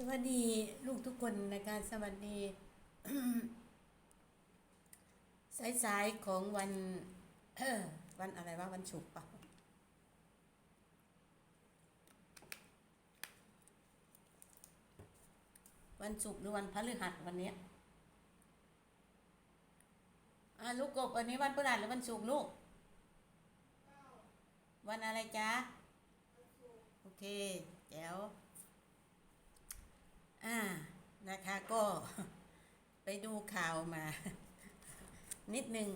สวัสดีลูกทุกคนนะคะสวัสดีสายๆของวันวันอะไรวะวันศุกร์ปะวันศุกร์หรือวันพฤหัสวันเนี้ยอ่าลูกกบวันนี้วันพฤหัสหรือวันศุกร์ลูก วันอะไรจ๊ะ โอเคแจ๋ว อ่านะคะก็ไปดูข่าวมา นิดนึง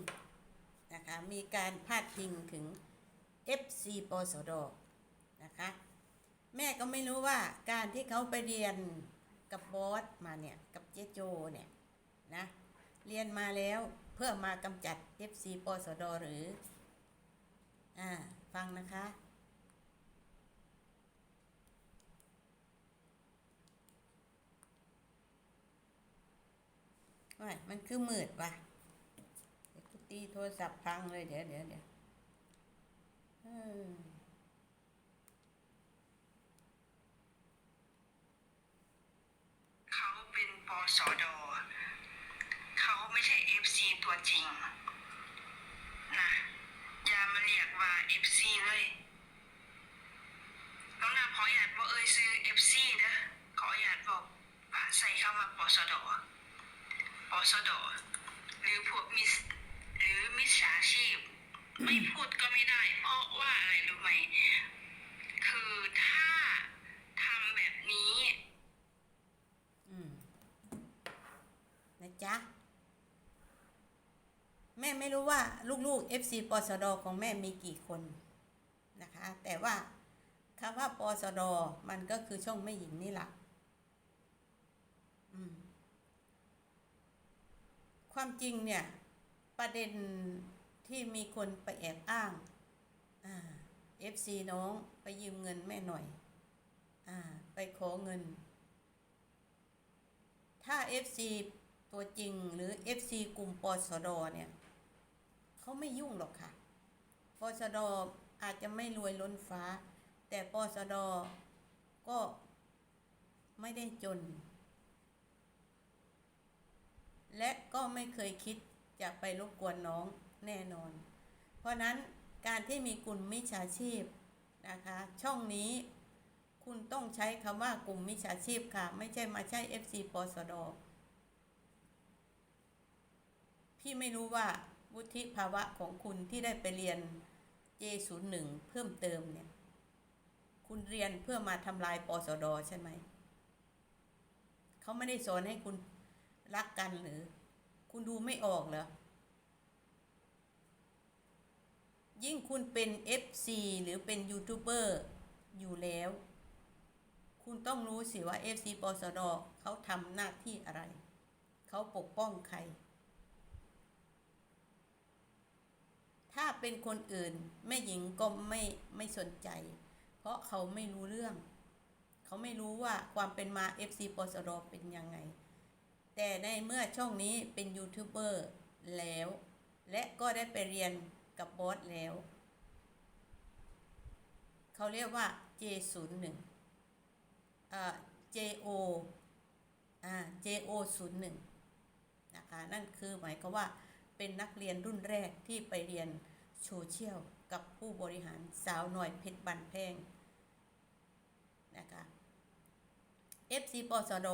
นะคะมีการพาดพิงถึง FC ปสดนะคะแม่ก็ไม่รู้ว่าการที่เขาไปเรียนกับบอสมาเนี่ย กับเจโจเนี่ยนะเรียนมาแล้วเพื่อมากำจัด FC ปสดหรือ อ่า ฟังนะคะ ว่มันคือมืดว่ะเดี๋ยวตีโทรศัพท์พังเลยเดี๋ยวเดี๋ยวเดี๋ยวเขาเป็นปสดเขาไม่ใช่เอฟซีตัวจริง นะอย่ามาเรียกว่าเอฟซีเลยน้องนาขออยากบอกเอ่ยซื้อเอฟซีเด้อขออยากบอกใส่เข้ามาปสด ปสดหรือพวกมิสหรือมิจฉาชีพ ไม่พูดก็ไม่ได้ เพราะว่าอะไรรู้ไหม คือถ้าทำแบบนี้ อืมนะจ๊ะ แม่ไม่รู้ว่าลูกๆ FC ปสดของแม่มีกี่คนนะคะ แต่ว่าคำว่าปสดมันก็คือช่องแม่หญิงนี่แหละอืม ความจริงเนี่ย ประเด็นที่มีคนไปแอบอ้างเอ่า FC น้องไปยืมเงินแม่หน่อยอ่าไปขอเงิน ถ้า FC ตัวจริงหรือ FC กลุ่มปสดเนี่ยเขาไม่ยุ่งหรอกค่ะปสดอาจจะไม่รวยล้นฟ้า แต่ปสดก็ไม่ได้จน และก็ไม่เคยคิดจะไปรบกวนน้องแน่นอน เพราะนั้นการที่มีกลุ่มมิจฉาชีพนะคะ ช่องนี้คุณต้องใช้คำว่ากลุ่มมิจฉาชีพค่ะ ไม่ใช่มาใช่ FC ปสดพี่ไม่รู้ว่าวุฒิภาวะของคุณที่ได้ไปเรียน J01 เพิ่มเติมเนี่ย คุณเรียนเพื่อมาทำลายปสดใช่ไหม เขาไม่ได้สอนให้คุณ รักกันหรือ คุณดูไม่ออกเหรอ ยิ่งคุณเป็น FC หรือเป็นยูทูบเบอร์อยู่แล้ว คุณต้องรู้สิว่า FC ปสดเขาทำหน้าที่อะไร เขาปกป้องใคร ถ้าเป็นคนอื่นแม่หญิงก็ไม่ไม่สนใจ เพราะเขาไม่รู้เรื่อง เขาไม่รู้ว่าความเป็นมา FC ปสดเป็นยังไง แต่ในเมื่อช่องนี้เป็นยูทูบเบอร์แล้ว และก็ได้ไปเรียนกับบอสแล้ว เขาเรียกว่า J01 อ่า JO อ่า JO01 นะคะนั่นคือหมายควาว่าเป็นนักเรียนรุ่นแรกที่ไปเรียนโซเชียลกับผู้บริหารสาวหน่อยเพชรบันแพงนะคะ FC ปสด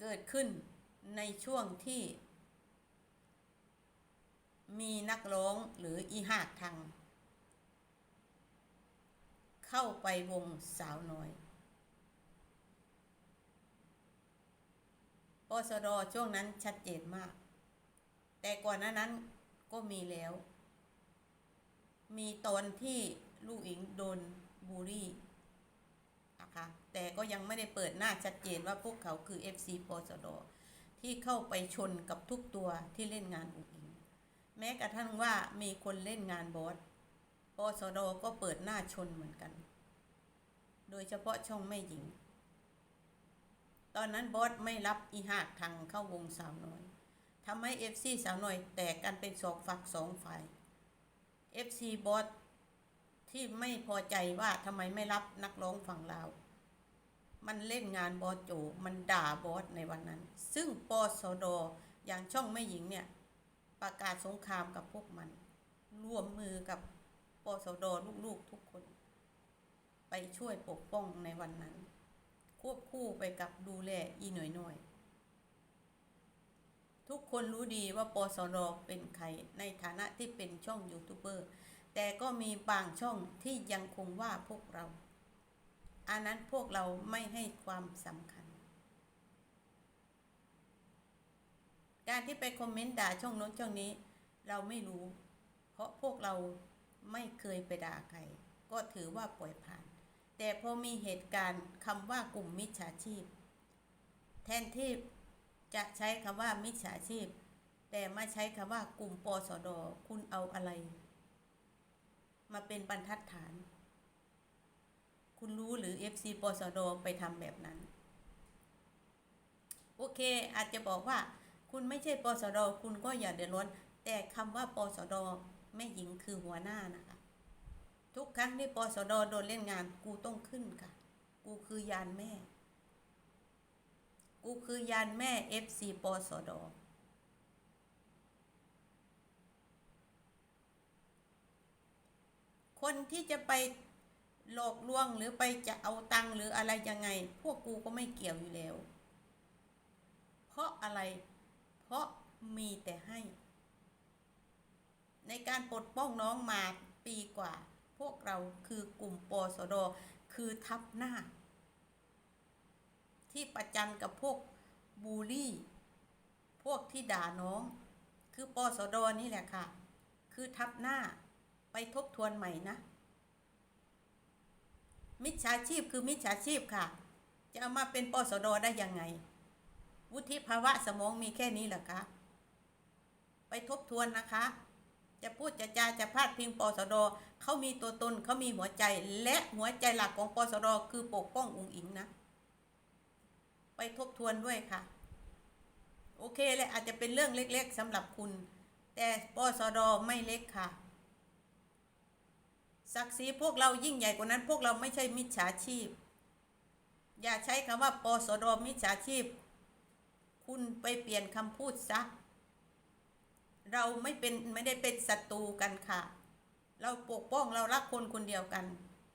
เกิดขึ้นในช่วงที่ มีนักร้องหรืออีหากทางเข้าไปวงสาวน้อยปสดช่วงนั้นชัดเจนมาก แต่ก่อนหน้านั้นก็มีแล้ว มีตอนที่ลูกอิงโดนบูลลี่ นะคะแต่ก็ยังไม่ได้เปิดหน้าชัดเจนว่าพวกเขาคือ FC ปสดที่เข้าไปชนกับทุกตัวที่เล่นงานอุกอิง แม้กระทั่งว่ามีคนเล่นงานบอสปสดก็เปิดหน้าชนเหมือนกัน โดยเฉพาะช่องแม่หญิง ตอนนั้นบอสไม่รับอีหากทางเข้าวงสาวน้อยทำให้เอฟซีสาวน้อยแตกกันเป็นสองฝักสองฝ่ายเอฟซีบอส ที่ไม่พอใจว่าทำไมไม่รับนักร้องฝั่งลาว มันเล่นงานบอสโจมันด่าบอสในวันนั้น ซึ่งปสดอย่างช่องแม่หญิงเนี่ย ประกาศสงครามกับพวกมัน ร่วมมือกับปสดลูกๆทุกคน ไปช่วยปกป้องในวันนั้น ควบคู่ไปกับดูแลอีหน่อยหน่อยทุกคนรู้ดีว่าปสดเป็นใครในฐานะที่เป็นช่องยูทูบเบอร์ แต่ก็มีบางช่องที่ยังคงว่าพวกเรา อันนั้นพวกเราไม่ให้ความสำคัญ การที่ไปคอมเมนต์ด่าช่องโน้นช่องนี้ เราไม่รู้ เพราะพวกเราไม่เคยไปด่าใคร ก็ถือว่าปล่อยผ่าน แต่พอมีเหตุการณ์คำว่ากลุ่มมิจฉาชีพ แทนที่จะใช้คำว่ามิจฉาชีพ แต่มาใช้คำว่ากลุ่มปสดคุณเอาอะไร มาเป็นบรรทัดฐาน คุณรู้หรือ FC ปสดไปทำแบบนั้น โอเค อาจจะบอกว่า คุณไม่ใช่ปสดคุณก็อย่าเดือดร้อน แต่คำว่าปสดแม่หญิงคือหัวหน้านะคะ ทุกครั้งที่ปสดโดนเล่นงาน กูต้องขึ้นค่ะ กูคือยานแม่ กูคือยานแม่ FC ปสด คนที่จะไปหลอกลวงหรือไปจะเอาตังหรืออะไรยังไง พวกกูก็ไม่เกี่ยวอยู่แล้ว เพราะอะไร เพราะมีแต่ให้ ในการปลดป้องน้องมาปีกว่า พวกเราคือกลุ่มปสดคือทับหน้า ที่ประจันกับพวกบูลลี่ พวกที่ด่าน้อง คือปสดนี่แหละค่ะ คือทับหน้า ไปทบทวนใหม่นะ มิจฉาชีพคือมิจฉาชีพค่ะ จะเอามาเป็นปสดได้ยังไง วุฒิภาวะสมองมีแค่นี้เหรอคะ ไปทบทวนนะคะ จะพูดจะจาจะพาดพิงปสดเขามีตัวตนเขามีหัวใจ และหัวใจหลักของปสดคือปกป้ององค์อิงนะ ไปทบทวนด้วยค่ะ โอเคเลยอาจจะเป็นเรื่องเล็ก ๆสำหรับคุณ แต่ปสดไม่เล็กค่ะ ศักดิ์ศรีพวกเรายิ่งใหญ่กว่านั้น พวกเราไม่ใช่มิจฉาชีพ อย่าใช้คำว่าปสดมิจฉาชีพ คุณไปเปลี่ยนคำพูดซะเราไม่เป็นไม่ได้เป็นศัตรูกันค่ะ เราปกป้องเรารักคนคนเดียวกัน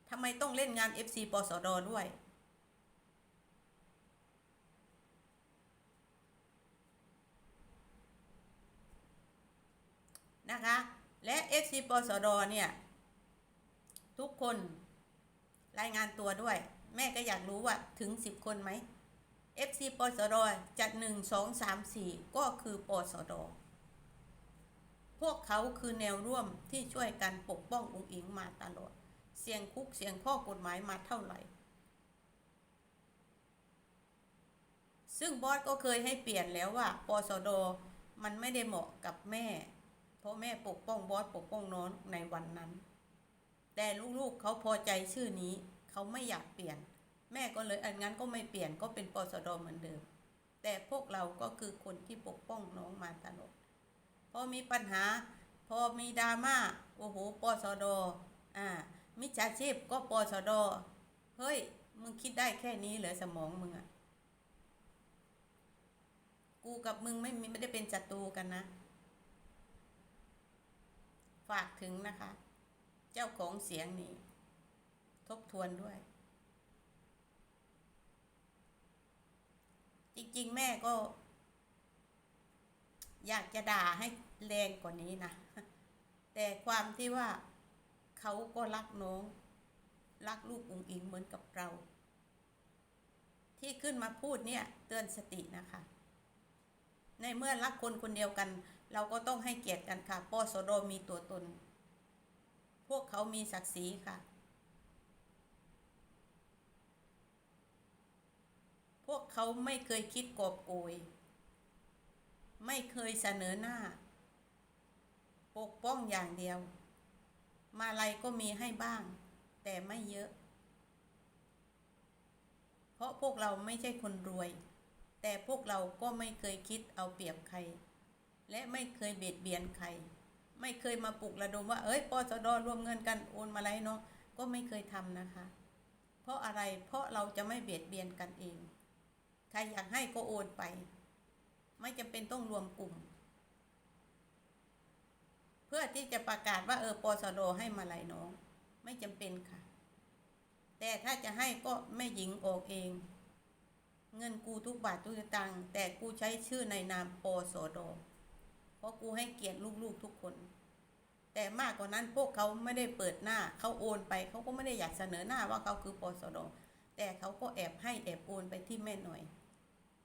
ทำไมต้องเล่นงาน FC ปสดด้วยนะคะ และ FC ปสดเนี่ย ทุกคนรายงานตัวด้วย แม่ก็อยากรู้ว่าถึง 10 คนไหม FC ปสดจัด 1 2 3 4 ก็คือปสดพวกเขาคือแนวร่วมที่ช่วยกันปกป้ององค์อิงมาตลอด เสียงคุกเสียงข้อกฎหมายมาเท่าไหร่ ซึ่งบอสก็เคยให้เปลี่ยนแล้วว่าปสดมันไม่ได้เหมาะกับแม่ เพราะแม่ปกป้องบอสปกป้องน้องในวันนั้น แต่ลูกๆเขาพอใจชื่อนี้ เขาไม่อยากเปลี่ยน แม่ก็เลยอันงั้นก็ไม่เปลี่ยนก็เป็นปสดเหมือนเดิม แต่พวกเราก็คือคนที่ปกป้องน้องมาตลอดพอมีปัญหา พอมีดราม่าโอ้โหปสดอ่ามิจฉาชีพก็ปสดเฮ้ยมึงคิดได้แค่นี้เหรอสมองมึงอะกูกับมึงไม่ไม่ได้เป็นศัตรูกันนะ ฝากถึงนะคะ จ้าของเสียงนี่ ทบทวนด้วย จริงๆ แม่ก็ อยากจะด่าให้แรงกว่านี้นะ แต่ความที่ว่าเขาก็รักน้อง รักลูกอุ๋งอิงเหมือนกับเรา ที่ขึ้นมาพูดเนี่ย เตือนสตินะคะ ในเมื่อรักคนคนเดียวกัน เราก็ต้องให้เกียรติกันค่ะปสดมีตัวตน เขามีศักดิ์ศรีค่ะ พวกเขาไม่เคยคิดกอบโกย ไม่เคยเสนอหน้า ปกป้องอย่างเดียว มาลัยก็มีให้บ้าง แต่ไม่เยอะ เพราะพวกเราไม่ใช่คนรวย แต่พวกเราก็ไม่เคยคิดเอาเปรียบใคร และไม่เคยเบียดเบียนใคร ไม่เคยมาปลุกระดมว่าเอ้ยปสดรวมเงินกันโอนมาอะไรเนาะก็ไม่เคยทำนะคะ เพราะอะไรเพราะเราจะไม่เบียดเบียนกันเอง ใครอยากให้ก็โอนไป ไม่จำเป็นต้องรวมกลุ่ม เพื่อที่จะประกาศว่าเออปสดให้มาลัยน้อง ไม่จำเป็นค่ะ แต่ถ้าจะให้ก็แม่หญิงออกเอง เงินกูทุกบาททุกสตังค์แต่กูใช้ชื่อในนามปสด เพราะกูให้เกียรติลูกๆทุกคน แต่มากกว่านั้นพวกเขาไม่ได้เปิดหน้าเขาโอนไปเขาก็ไม่ได้อยากเสนอหน้าว่าเขาคือปสดแต่เขาก็แอบให้แอบโอนไปที่แม่หน่อย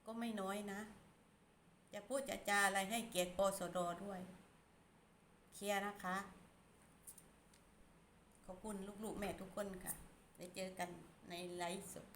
ก็ไม่น้อยนะ จะพูดจะจาอะไรให้เกียรติปสดด้วย เคลียร์นะคะ ขอบคุณลูกๆแม่ทุกคนค่ะได้เจอกันในไลฟ์สด